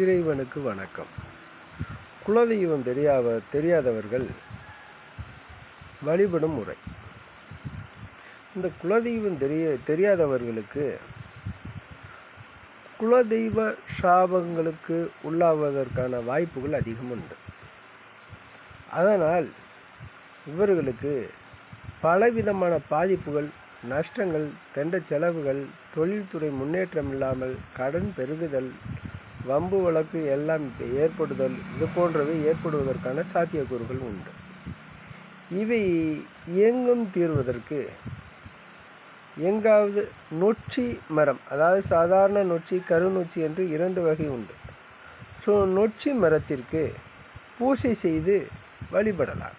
இறைவனுக்கு வணக்கம். குலதெய்வம் தெரியாத தெரியாதவர்கள் வழிபடும் முறை. இந்த குலதெய்வம் தெரிய தெரியாதவர்களுக்கு குலதெய்வ சாபங்களுக்கு உள்ளாவதற்கான வாய்ப்புகள் அதிகம் உண்டு. அதனால் இவர்களுக்கு பலவிதமான பாதிப்புகள் நஷ்டங்கள் தெண்ட செலவுகள் தொழில்துறை முன்னேற்றம் இல்லாமல் கடன் பெருகுதல் வம்பு வழக்கு எல்லாம் ஏற்படுதல் இது போன்றவை ஏற்படுவதற்கான சாத்தியக்கூறுகள் உண்டு. இவை எங்கும் தீர்வதற்கு எங்காவது நொச்சி மரம் அதாவது சாதாரண நொச்சி கருநொச்சி என்று இரண்டு வகை உண்டு. ஸோ நொச்சி மரத்திற்கு பூசை செய்து வழிபடலாம்.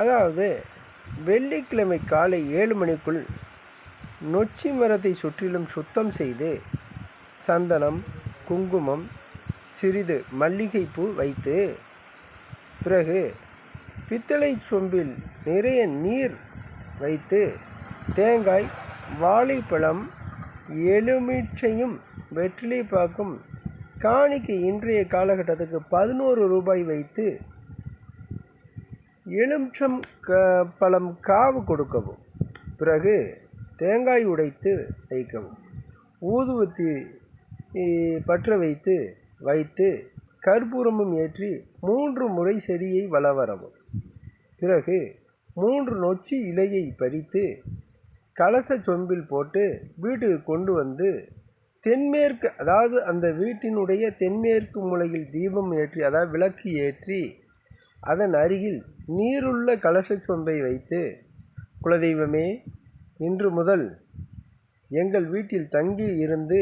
அதாவது வெள்ளிக்கிழமை காலை ஏழு மணிக்குள் நொச்சி மரத்தை சுற்றிலும் சுத்தம் செய்து சந்தனம் குங்குமம் சிறிது மல்லிகைப்பூ வைத்து பிறகு பித்தளை சொம்பில் நிறைய நீர் வைத்து தேங்காய் வாழைப்பழம் எலுமிச்சையும் வெற்றிலை பாக்கும் காணிக்கு இன்றைய காலகட்டத்துக்கு பதினோரு ரூபாய் வைத்து எலுமிச்சம் க பழம் காவு கொடுக்கவும். பிறகு தேங்காய் உடைத்து வைக்கவும். ஊதுவத்தி பற்ற வைத்து வைத்து கற்பூரமும் ஏற்றி மூன்று முறை செடியை வளவரவும். பிறகு மூன்று நொச்சி இலையை பறித்து கலச சொம்பில் போட்டு வீட்டுக்கு கொண்டு வந்து தென்மேற்கு அதாவது அந்த வீட்டினுடைய தென்மேற்கு முளையில் தீபம் ஏற்றி அதாவது விளக்கு ஏற்றி அதன் அருகில் நீருள்ள கலச சொம்பை வைத்து குலதெய்வமே இன்று முதல் எங்கள் வீட்டில் தங்கி இருந்து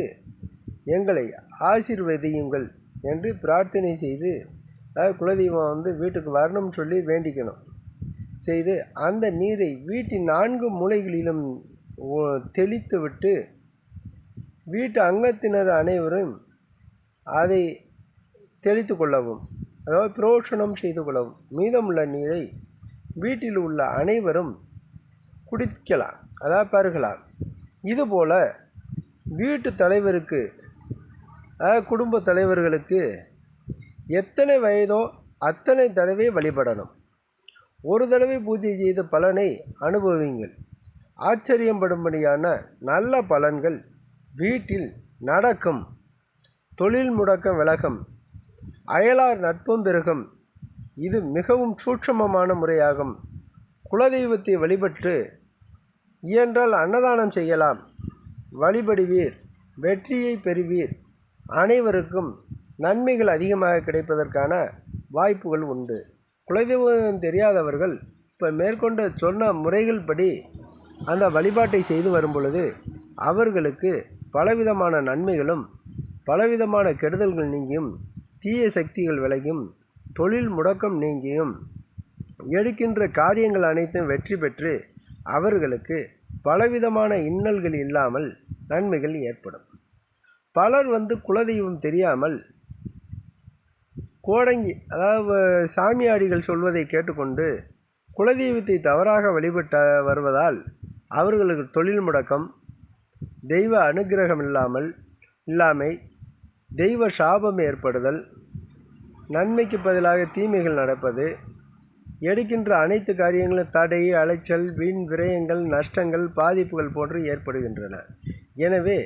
எங்களை ஆசீர்வதியுங்கள் என்று பிரார்த்தனை செய்து குலதெய்வம் வந்து வீட்டுக்கு வரணும்னு சொல்லி வேண்டிக்கணும். செய்து அந்த நீரை வீட்டின் நான்கு மூலைகளிலும் தெளித்து விட்டு வீட்டு அங்கத்தினர் அனைவரும் அதை தெளித்து கொள்ளவும் அதாவது புரோஷனம் செய்து கொள்ளவும் மீதமுள்ள நீரை வீட்டில் உள்ள அனைவரும் குடிக்கலாம் அதாவது பருகலாம். இதுபோல் வீட்டு தலைவருக்கு குடும்ப தலைவர்களுக்கு எத்தனை வயதோ அத்தனை தடவை வழிபடணும். ஒரு தடவை பூஜை செய்த பலனை அனுபவிங்கள் ஆச்சரியப்படும்படியான நல்ல பலன்கள் வீட்டில் நடக்கும். தொழில் முடக்கம் விலகம். அயலார் நட்பும் பெருகும். இது மிகவும் சூட்சமமான முறையாகும். குலதெய்வத்தை வழிபட்டு இயன்றால் அன்னதானம் செய்யலாம். வழிபடுவீர் வெற்றியை பெறுவீர். அனைவருக்கும் நன்மைகள் அதிகமாக கிடைப்பதற்கான வாய்ப்புகள் உண்டு. குலதெய்வம் தெரியாதவர்கள் இப்போ மேற்கொண்ட சொன்ன முறைகள் படி அந்த வழிபாட்டை செய்து வரும் பொழுது அவர்களுக்கு பலவிதமான நன்மைகளும் பலவிதமான கெடுதல்கள் நீங்கியும் தீய சக்திகள் விலகியும் தொழில் முடக்கம் நீங்கியும் எடுக்கின்ற காரியங்கள் அனைத்தும் வெற்றி பெற்று அவர்களுக்கு பலவிதமான இன்னல்கள் இல்லாமல் நன்மைகள் ஏற்படும். பலர் வந்து குலதெய்வம் தெரியாமல் கோடங்கி அதாவது சாமியாடிகள் சொல்வதை கேட்டுக்கொண்டு குலதெய்வத்தை தவறாக வழிபட்ட வருவதால் அவர்களுக்கு தொழில் முடக்கம் தெய்வ அனுகிரகம் இல்லாமல் இல்லாமை தெய்வ சாபம் ஏற்படுதல் நன்மைக்கு பதிலாக தீமைகள் நடப்பது எடுக்கின்ற அனைத்து காரியங்களும் தடை அலைச்சல் வீண் விரயங்கள் நஷ்டங்கள் பாதிப்புகள் போன்று ஏற்படுகின்றன. எனவே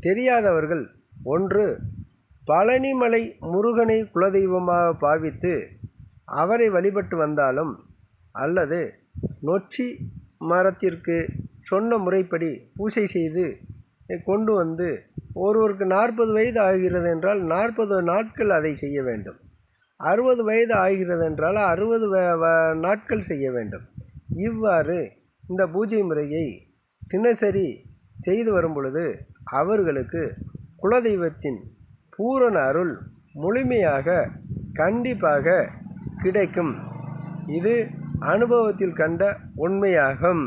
தெரியாதவர்கள் ஒன்று பழனிமலை முருகனை குலதெய்வமாக பாவித்து அவரை வழிபட்டு வந்தாலும் அல்லது நொச்சி மரத்திற்கு சொன்ன முறைப்படி பூஜை செய்து கொண்டு வந்து ஒருவருக்கு நாற்பது வயது ஆகிறது என்றால் நாற்பது நாட்கள் அதை செய்ய வேண்டும். அறுபது வயது ஆகிறது என்றால் அறுபது நாட்கள் செய்ய வேண்டும். இவ்வாறு இந்த பூஜை முறையை தினசரி செய்து வரும் பொழுது அவர்களுக்கு குலதெய்வத்தின் பூரண அருள் முழுமையாக கண்டிப்பாக கிடைக்கும். இது அனுபவத்தில் கண்ட உண்மையாகும்.